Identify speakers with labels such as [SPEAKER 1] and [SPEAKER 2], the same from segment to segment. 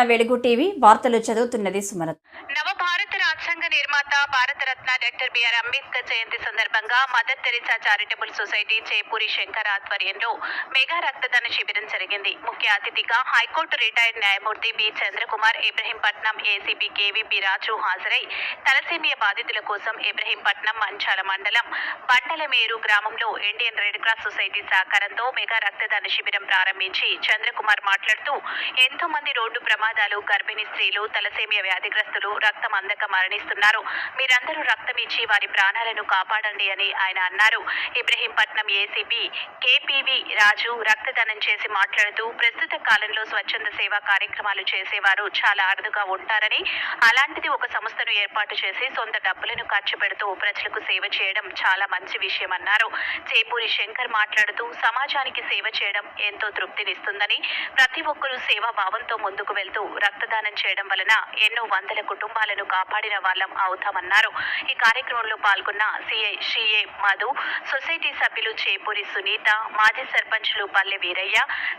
[SPEAKER 1] తెలంగాణ వెలుగు టీవీ వార్తలు చదువుతున్నది
[SPEAKER 2] Sumalatha. Bharat Ratna doctor B R Ambedkar జయంతి సందర్భంగా Mother Teresa charitable society Chepuri Shankar ఆధ్వర్యంలో మెగా రక్తదాన శిబిరం జరిగింది. ముఖ్య అతిథిగా హైకోర్టు రిటైర్డ్ న్యాయమూర్తి B Chandrakumar Ibrahimpatnam ACP KVP Raju హాజరై తలసేమియా బాధితుల కోసం ఇబ్రహీంపట్నం మంచాల మండలం బండలమేరు గ్రామంలో ఇండియన్ రెడ్ క్రాస్ సొసైటీ సహకారంతో మెగా రక్తదాన శిబిరం ప్రారంభించి చంద్రకుమార్ మాట్లాడుతూ ఎంతో మంది రోడ్డు ప్రమాదాలు గర్భిణీ స్త్రీలు తలసేమియా వ్యాధిగ్రస్తులు రక్తం అందక మరణిస్తున్నారు. మీరందరూ రక్తం ఇచ్చి వారి ప్రాణాలను కాపాడండి అని ఆయన అన్నారు. ఇబ్రహీంపట్నం ఏసీపీ కేపీవి రాజు రక్తదానం చేసి మాట్లాడుతూ ప్రస్తుత కాలంలో స్వచ్ఛంద సేవా కార్యక్రమాలు చేసేవారు చాలా అరుదుగా ఉంటారని అలాంటిది ఒక సంస్థను ఏర్పాటు చేసి సొంత డబ్బులను ఖర్చు పెడుతూ ప్రజలకు సేవ చేయడం చాలా మంచి విషయం అన్నారు. చేపూరి శంకర్ మాట్లాడుతూ సమాజానికి సేవ చేయడం ఎంతో తృప్తినిస్తుందని ప్రతి ఒక్కరూ సేవా భావంతో ముందుకు వెళ్తూ రక్తదానం చేయడం వలన ఎన్నో వందల కుటుంబాలను కాపాడిన వాళ్ళం అవుతామన్నారు. ఈ కార్యక్రమంలో పాల్గొన్న సిఐ షిఏ మధు సొసైటీ సభ్యులు చేపూరి సునీత మాజీ సర్పంచ్లు పల్లె వీరయ్య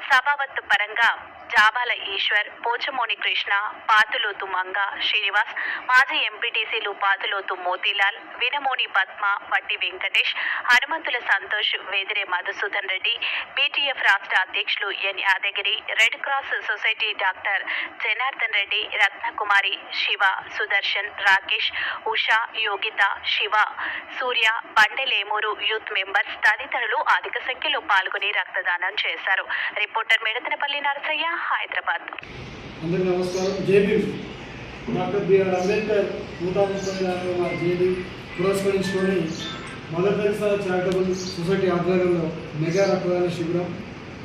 [SPEAKER 2] సభావత్తు పరంగా జాబాల ఈశ్వర్ పోచమోని కృష్ణ పాతులోతు మంగ శ్రీనివాస్ మాజీ ఎంపీటీసీలు పాతులోతు మోతీలాల్ వినమోని పద్మ వట్టి వెంకటేష్ హనుమంతుల సంతోష్ వేదిరే మధుసూదన్ రెడ్డి బీటీఎఫ్ రాష్ట్ర అధ్యక్షులు N Yadagiri Red Cross Society doctor Janardhan Reddy Ratnakumari Shiva Sudarshan Rakesh Usha Yogitha Shiva Surya Bandelemuru youth members తదితరులు అధిక సంఖ్యలో పాల్గొని రక్తదానం చేశారు. రిపోర్టర్ మెడతనపల్లి నరసయ్య హైదరాబాద్.
[SPEAKER 3] అందరికీ నమస్కారం. జేబీ డాక్టర్ బిఆర్ అంబేద్కర్ నూట ముప్పై నాలుగవ జేబీ పురస్కరించుకొని మదర్ తెరిసా చారిటబుల్ సొసైటీ ఆధ్వర్యంలో మెగా రక్తదాన శిబిరం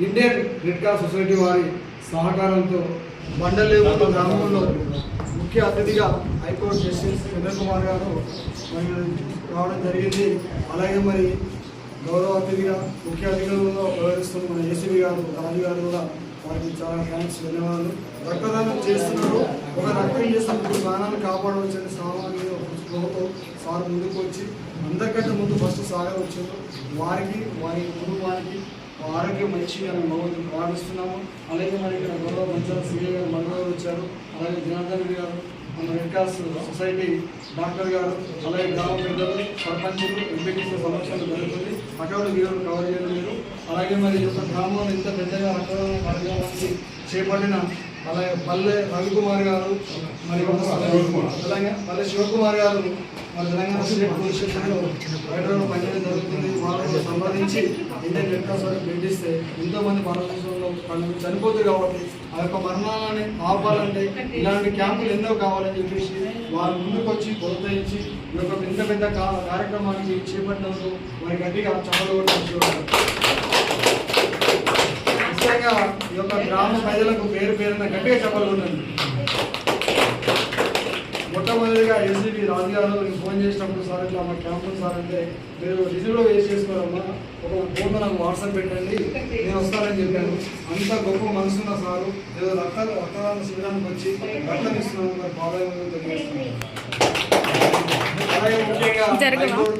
[SPEAKER 3] ఇండియన్ రెడ్ క్రాస్ సొసైటీ వారి సహకారంతో బండలేవు గ్రామంలో ముఖ్య అతిథిగా హైకోర్టు జస్టిస్ చంద్ర కుమార్ గారు మరి రావడం జరిగింది. అలాగే మరి గౌరవ అతిథిగా ముఖ్య అతిథులలో వ్యవహరిస్తున్న మన ఏసీబీ గారు రాజు గారు కూడా వారికి చాలా థ్యాంక్స్ ధన్యవాదాలు. రక్తదానం చేస్తున్నారు. ఒక రక్తం చేసినప్పుడు ప్రాణాలను కాపాడవచ్చని సామాన్య స్పృహతో సార్ ముందుకు వచ్చి అందరికంటే ముందు ఫస్ట్ సాగర్ వచ్చారు వారికి వారి కుటుంబానికి ఆరోగ్యం మంచి అని భగవంతుని ప్రార్థిస్తున్నాము. అలాగే మరి ఇక్కడ గౌరవ పంచాయత్ సీఏ గారు మనగారు వచ్చారు. అలాగే జనార్దన్ గారు మన రెడ్ క్రాస్ సొసైటీ డాక్టర్ గారు అలాగే గ్రామ పెద్దలు సర్పంచులు ఎంపీటీసీ సమక్షంలో జరుగుతుంది. అక్కడ వీరు కవర్ చేయడం లేదు. అలాగే మరి యొక్క గ్రామంలో ఇంత పెద్దగా రక్తదాన కార్యక్రమానికి చేపట్టిన అలాగే పల్లె రవికుమార్ గారు మరి తెలంగాణ పల్లె శివకుమార్ గారు మరి తెలంగాణ స్టేట్ పోలీస్ స్టేషన్లో హైదరాబాద్ పనిచేయడం జరుగుతుంది వాళ్ళతో సంబంధించి ఇండియన్ రెడ్ క్రాస్ వారికి భేటిస్తే ఎంతో భారతదేశంలో వాళ్ళు చనిపోతారు కాబట్టి ఆ యొక్క మరణాలని ఆపాలంటే ఇలాంటి క్యాంపులు ఎన్నో కావాలని చెప్పేసి వారు ముందుకు వచ్చి ప్రోత్సహించి ఈ యొక్క పెద్ద పెద్ద కా- కార్యక్రమానికి చేపట్టినందుకు వారి గట్టిగా చప్పలు ముఖ్యంగా ఈ యొక్క గ్రామ ప్రజలకు పేరు పేరున గట్టిగా చెప్పలు ఉంటుంది మొట్టమొదటిగా ఎస్సీబీ రాజు గారు నేను ఫోన్ చేసినప్పుడు సార్ ఇట్లా మా క్యాంపు సార్ అంటే మీరు రిజిలో వేసి చేసుకోవాలమ్మా ఒక ఫోటో నాకు వాట్సాప్ పెట్టండి నేను వస్తానని చెప్పాను. అంత గొప్ప మనసున్న సారు. ఏదో రక్త రక్తదాన శిబిరానికి వచ్చి రక్తం ఇస్తున్నాను మరి బాగా తెలియజేస్తున్నాను. అలాగే ముఖ్యంగా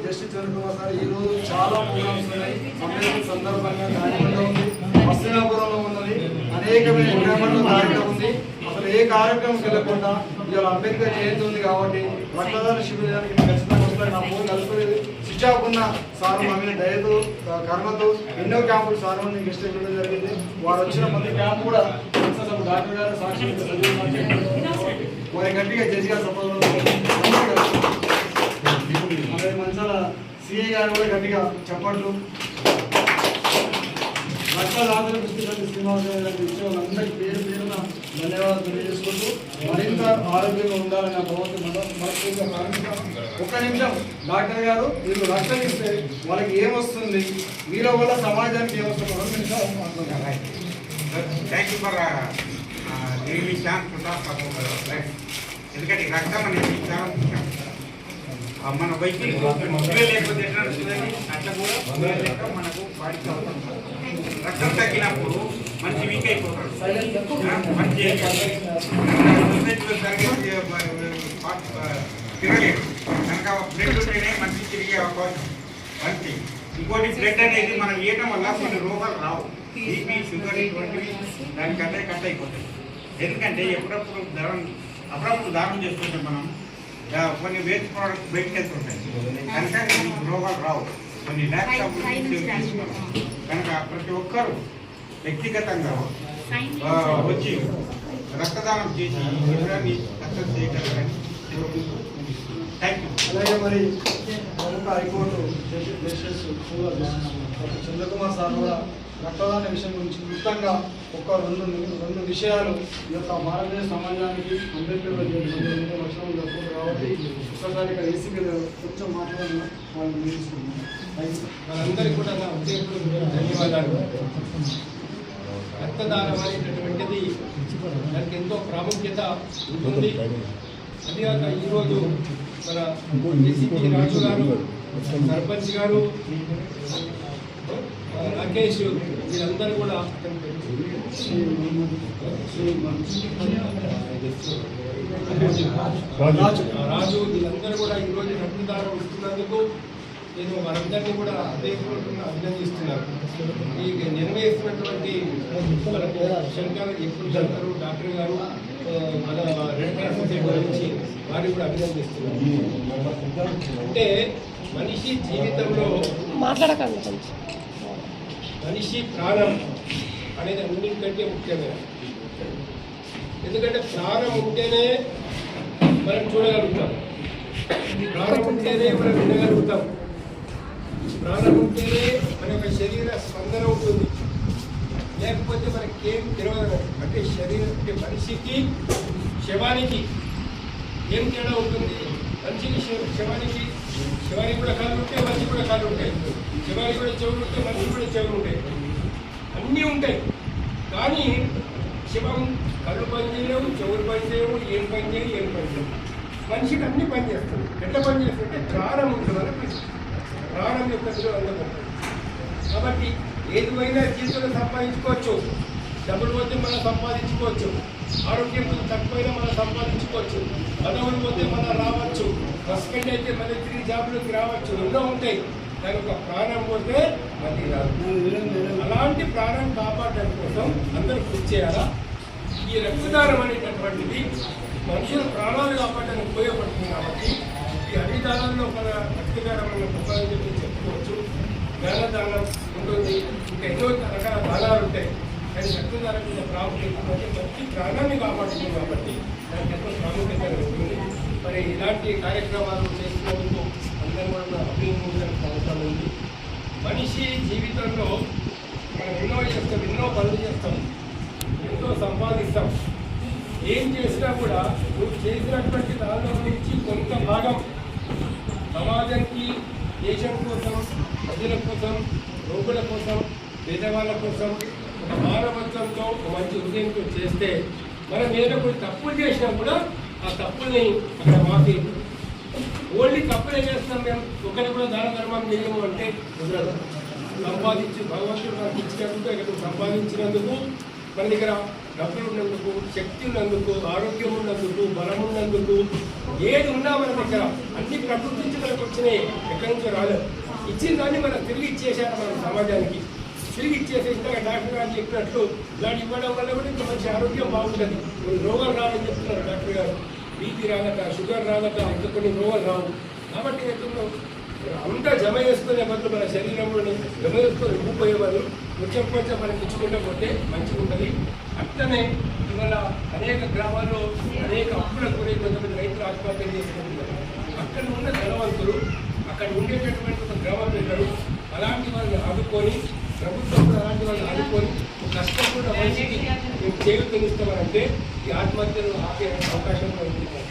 [SPEAKER 3] జస్టిస్ సార్ ఈ రోజు చాలా ప్రోగ్రామ్స్ ఉన్నాయి. అంబేద్కర్ సందర్భంగా రాయమండ్రిలో ఉంది. హస్తినాపురంలో ఉన్నది. అనేకమైన కార్యక్రమం ఉంది. అసలు ఏ కార్యక్రమం వెళ్ళకుండా ఇవాళ అంబేద్కర్ జయంతి ఉంది కాబట్టి రక్తదాన శిబిరానికి ఖచ్చితంగా వస్తాయి నా ఫోన్ కలుపులేదు స్విచ్ ఆఫ్ ఉన్న సార్ మా మీద దయతో కర్మతో ఎన్నో క్యాంపులు సార్ మంది గెస్ట్ ఇవ్వడం జరిగింది. వాడు వచ్చిన ప్రతి క్యాంప్ కూడా డాక్టర్ గారు సాక్షి వారి గట్టిగా జడ్జి గారు సపోర్ట్ అలాగే మంచాల సిఐ గారు కూడా గట్టిగా చెప్పట్లు. రక్తదాతల పుస్తకాలు శ్రీనివాసరావు ఇచ్చే వాళ్ళందరికీ పేరు పేరున ధన్యవాదాలు తెలియజేసుకుంటూ మరింత ఆరోగ్యంగా ఉండాలని నా భగవంతు మనస్ఫూర్తిగా ప్రార్థిస్తాను ఒక్క నిమిషం డాక్టర్ గారు మీరు రక్తం ఇస్తే వాళ్ళకి ఏమొస్తుంది? మీలో వల్ల సమాజానికి ఏమొస్తుంది? రెండు నిమిషాలు
[SPEAKER 4] thank you for giving chance ఎందుకంటే రక్తం అనేది చాలా ముఖ్యం. మన వైద్యులు లేకపోతే ఎట్లా అట్లా కూడా మనకు బాడీకి అవసరం రక్తం తగ్గినప్పుడు మంచి వీక్ అయిపోతాడు. మంచి తిరగలేదు కనుక బ్లడ్ ఉంటేనే మనిషి తిరిగే అవకాశం మంచి ఇంకోటి బ్లడ్ అనేది మనం ఇవ్వడం వల్ల కొన్ని రోగాలు రావు. బీపీ షుగర్ ఇటువంటివి దానికంటే కట్ అయిపోతాయి. ఎందుకంటే ఎప్పుడప్పుడు దానం అప్పుడప్పుడు దానం చేసుకుంటే మనం కొన్ని వేస్ట్ ప్రోడక్ట్స్ బయటకు వెళ్తుంటాయి కనుక రోగాలు రావు. కొన్ని చేసుకోవాలి. కనుక ప్రతి ఒక్కరూ వ్యక్తిగతంగా వచ్చి రక్తదానం చేసి శిబిరాన్ని సక్సెస్ చేయగలరని థ్యాంక్ యూ
[SPEAKER 3] అలాగే మరి ప్రముఖ హైకోర్టు జస్టిస్ చంద్రకుమార్ సార్ కూడా రక్తదాన విషయం గురించి క్లుప్తంగా ఒక రెండు రెండు విషయాలు ఈ యొక్క భారతదేశ సమాజానికి అంబేద్కర్ లక్షణం కాబట్టి ఒక్కసారి ఇక్కడ ఏసీ మీద కొంచెం మాట్లాడిన వాళ్ళు యూ
[SPEAKER 5] మనందరికీ కూడా నా హృదయపూర్వక ధన్యవాదాలు. రక్తదానం అనేటటువంటిది దానికి ఎంతో ప్రాముఖ్యత ఉంటుంది. అదిగాక ఈరోజు మన ఏసీపీ రాజు గారు సర్పంచ్ గారు రాకేష్ వీరందరూ కూడా రాజు. రాజు వీళ్ళందరూ కూడా ఈరోజు రక్తదానం ఇస్తున్నందుకు నేను వారందరినీ కూడా హృదయపూర్వకంగా అభినందిస్తున్నాను. ఈ నిర్వహిస్తున్నటువంటి మనకు శంకర్ ఎప్పుడు శంకర్ డాక్టర్ గారు మన రెడ్ క్రాస్ సొసైటీ గురించి వారిని కూడా అభినందిస్తున్నాను. అంటే మనిషి జీవితంలో
[SPEAKER 6] మాట్లాడకండి
[SPEAKER 5] మనిషి ప్రాణం అనేది అన్నింటికంటే ముఖ్యమైన ఎందుకంటే ప్రాణం ఉంటేనే మనం చూడగలుగుతాం. ప్రాణం ఉంటేనే మనం వినగలుగుతాం. ప్రాణం ఉంటేనే మన యొక్క శరీర స్పందన ఉంటుంది లేకపోతే మనకేం తెలియదు అంటే శరీరం అంటే మనిషికి శవానికి ఏం తేడా ఉంటుంది? మనిషికి శ- శవానికి శవానికి కూడా కాళ్ళు ఉంటాయి మనిషి కూడా కాళ్ళు ఉంటాయి. శవానికి కూడా చెవులు ఉంటాయి మనిషి కూడా చెవులు ఉంటాయి. అన్నీ ఉంటాయి. కానీ శవం కళ్ళు పని చేయలేము చెవులు పని చేయవు ఏం పని చేయవు ఏం పని చేయవు మనిషికి అన్ని పని చేస్తుంది. ఎట్లా పని చేస్తుంటే ప్రాణం ఉంది మనకు ప్రాణం యొక్క విలువ కాబట్టి ఏది జీవితంలో సంపాదించుకోవచ్చు. డబ్బులు పోతే మనం సంపాదించుకోవచ్చు. ఆరోగ్యం తక్కువైనా మనం సంపాదించుకోవచ్చు. పదవులు పోతే మనం రావచ్చు. ఫస్ట్ అయితే మన తిరిగి జాబులోకి రావచ్చు. ఎన్నో ఉంటాయి. దాని ఒక ప్రాణం పోతే మళ్ళీ రాదు. అలాంటి ప్రాణం కాపాడడం కోసం అందరూ కృషి చేయాలా? ఈ రక్తదానం అనేటటువంటిది మనుషుల ప్రాణాలు కాపాడడానికి ఉపయోగపడుతుంది కాబట్టి ఈ అన్ని దానాల్లో మన రక్తదానం అనే గొప్పదని చెప్పి చెప్పుకోవచ్చు. జ్ఞానదానం ఉంటుంది. ఇంకా ఎన్నో రకాల దానాలు ఉంటాయి. కానీ రక్తదానం మీద ప్రాముఖ్యత అంటే మంచి ప్రాణాన్ని కాపాడుతుంది కాబట్టి దానికి ఎంతో ప్రాముఖ్యత ఉంటుంది. మరి ఇలాంటి కార్యక్రమాలు చేస్తున్నందుకు అందరూ కూడా అభినందించాల్సిన అవసరం ఉంది మనిషి జీవితంలో మనం ఎన్నో చేస్తాం ఎన్నో పనులు చేస్తాం ఎంతో సంపాదిస్తాం. ఏం చేసినా కూడా నువ్వు చేసినటువంటి దానిలో నుంచి కొంత భాగం సమాజానికి దేశం కోసం ప్రజల కోసం రోగుల కోసం పేదవాళ్ళ కోసం ఒక మానవత్వంతో ఒక మంచి హృదయంతో చేస్తే మనం ఏదైనా కొన్ని తప్పులు చేసినా కూడా ఆ తప్పుల్ని అక్కడ మాఫీ ఓన్లీ తప్పులే చేస్తున్నాం మేము ఒకరి కూడా దాన ధర్మం చేయము అంటే కుదరదు. సంపాదించి భగవంతుడు నాకు ఇచ్చినందుకు ఇక్కడ సంపాదించినందుకు మన దగ్గర డబ్బులున్నందుకు శక్తి ఉన్నందుకు ఆరోగ్యం ఉన్నందుకు బలం ఉన్నందుకు ఏది ఉన్నా మన దగ్గర అన్ని ప్రకృతి నుంచి మనకు వచ్చినాయి ఎక్కడి నుంచో రాలేదు. ఇచ్చిన దాన్ని మనం తిరిగి ఇచ్చేసారు మన సమాజానికి. తిరిగి ఇచ్చేసి ఇంతగా డాక్టర్ గారు చెప్పినట్లు ఇలాంటి ఇవ్వడం వల్ల కూడా ఇంకా మంచి ఆరోగ్యం బాగుంటుంది. కొన్ని రోగాలు రావని చెప్తున్నారు డాక్టర్ గారు. బీపీ రాదట షుగర్ రాదట ఇంకా కొన్ని రోగాలు రావు. కాబట్టి అంతా జమ చేసుకునే బదులు మన శరీరంలో జమ చేసుకొని ఊపోయే బదులు కొంచెం కొంచెం మనకి ఇచ్చుకుంటూ పోతే మంచిగా ఉంటుంది అట్లనే ఇవాళ అనేక గ్రామాల్లో అనేక అప్పులకు గురై కొంతమంది రైతులు ఆత్మహత్య చేసుకుంటున్నారు అక్కడ ఉన్న ధనవంతులు అక్కడ ఉండేటటువంటి ఒక గ్రామ పెద్దలు అలాంటి వాళ్ళని ఆదుకొని ప్రభుత్వం కూడా అలాంటి వాళ్ళని ఆదుకొని కష్టపడిన మనిషికి మేము చేయూతనిస్తామనంటే ఈ ఆత్మహత్యలు ఆపే అవకాశం కూడా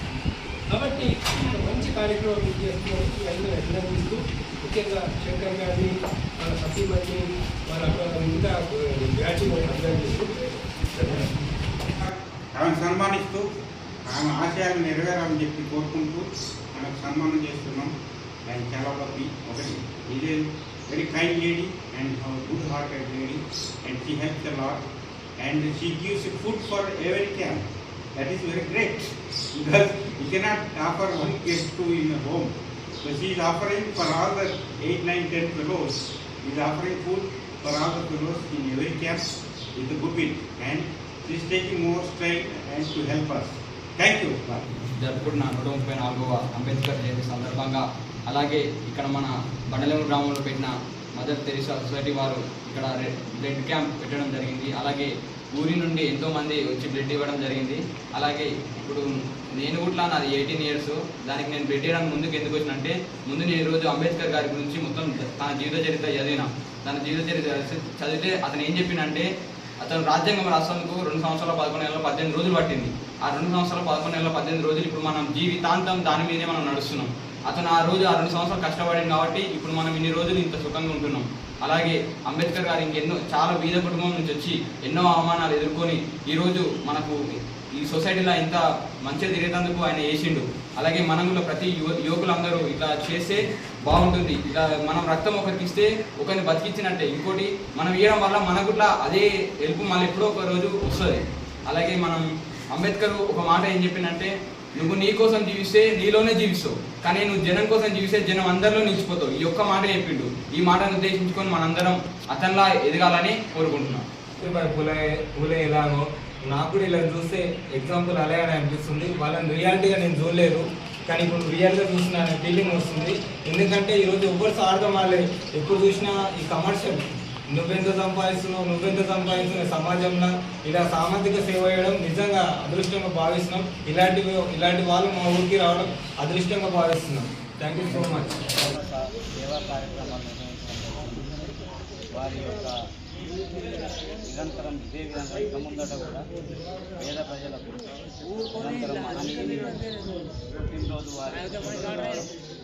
[SPEAKER 5] కాబట్టి ఒక మంచి కార్యక్రమం మీరు చేస్తున్నందుకు అందరూ అభినందిస్తూ ముఖ్యంగా శంకర్ గారిని వాళ్ళ సతీమణి వాళ్ళ మిగతా బ్యాచ్ అభినందిస్తూ
[SPEAKER 4] ఆమెను సన్మానిస్తూ ఆమె ఆశయాలు నెరవేరాలని చెప్పి కోరుకుంటూ ఆమెకు సన్మానం చేస్తున్నాం ఆయన చాలా లవ్లీ ఒకటి ఇది very kind lady and good hearted lady and she helps a lot and she gives food for every camp that is very great because you cannot offer one guest to in home so she is offering for all the eight nine ten fellows is offering food for all the fellows in every camp with the Good Gupit and she is taking more strength and to help us. Thank you
[SPEAKER 6] జరుపుకుంటున్న నూట ముప్పై నాలుగవ అంబేద్కర్ జయంతి సందర్భంగా అలాగే ఇక్కడ మన బండలేము గ్రామంలో పెట్టిన మదర్ తెరిసా సొసైటీ వారు ఇక్కడ రెడ్ బ్లడ్ క్యాంప్ పెట్టడం జరిగింది. అలాగే ఊరి నుండి ఎంతోమంది వచ్చి బ్లడ్ ఇవ్వడం జరిగింది. అలాగే ఇప్పుడు నేను కూడా నాది ఎయిటీన్ ఇయర్స్ దానికి నేను బ్లడ్ ఇవ్వడానికి ముందుకు ఎందుకు వచ్చినంటే ముందు నేను ఈరోజు అంబేద్కర్ గారి గురించి మొత్తం తన జీవిత చరిత్ర చదివిన. తన జీవిత చరిత్ర చదివితే అతను ఏం చెప్పిండంటే అతను రాజ్యాంగం రాసేందుకు రెండు సంవత్సరాల పదకొండు నెలల పద్దెనిమిది రోజులు పట్టింది. ఆ రెండు సంవత్సరాల పదకొండు నెలల పద్దెనిమిది రోజులు ఇప్పుడు మనం జీవితాంతం దాని మీదే మనం నడుస్తున్నాం. అతను ఆ రోజు ఆ రెండు సంవత్సరాలు కష్టపడింది కాబట్టి ఇప్పుడు మనం ఇన్ని రోజులు ఇంత సుఖంగా ఉంటున్నాం. అలాగే అంబేద్కర్ గారు ఇంకెన్నో చాలా బీద కుటుంబం నుంచి వచ్చి ఎన్నో అవమానాలు ఎదుర్కొని ఈరోజు మనకు ఈ సొసైటీలో ఇంత మంచిగా తిరిగేందుకు ఆయన చేసిండు అలాగే మనం కూడా ప్రతి యువ యువకులందరూ ఇట్లా చేస్తే బాగుంటుంది. ఇలా మనం రక్తం ఒకరికి ఇస్తే ఒకరిని బతికించినట్టే ఇంకోటి మనం ఇవ్వడం వల్ల మనకు అదే హెల్ప్ మళ్ళీ ఎప్పుడో ఒక రోజు వస్తుంది. అలాగే మనం అంబేద్కర్ ఒక మాట ఏం చెప్పిందంటే నువ్వు నీ కోసం జీవిస్తే నీలోనే జీవిస్తావు. కానీ నువ్వు జనం కోసం జీవిస్తే జనం అందరిలో నిలిచిపోతావు. ఈ ఒక్క మాట చెప్పిండు. ఈ మాటను ఉద్దేశించుకొని మనందరం అతనిలా ఎదగాలని కోరుకుంటున్నాం.
[SPEAKER 7] సావిత్రిబాయి పూలే పూలే ఎలాగో? నాకు కూడా ఇలా చూస్తే ఎగ్జాంపుల్ అలాగే అనిపిస్తుంది. వాళ్ళని రియాలిటీగా నేను చూడలేదు. కానీ ఇప్పుడు రియల్గా చూసిన ఫీలింగ్ వస్తుంది. ఎందుకంటే ఈరోజు ఎవ్వరు సార్థం ఆడలేదు ఎప్పుడు చూసినా ఈ కమర్షియల్ నువ్వెంత సంపాదిస్తున్నావు నువ్వెంత సంపాదిస్తున్నావు సమాజంలో? ఇలా సామాజిక సేవ చేయడం నిజంగా అదృష్టంగా భావిస్తున్నాం. ఇలాంటివి ఇలాంటి వాళ్ళు మా ఊరికి రావడం అదృష్టంగా భావిస్తున్నాం. థ్యాంక్ యూ సో మచ్
[SPEAKER 8] సేవా కార్యక్రమాలు వారి యొక్క నిరంతరం ఇదే విధంగా ఇక ముందట కూడా పేద ప్రజలకు నిరంతరం అన్ని పుట్టినరోజు వారి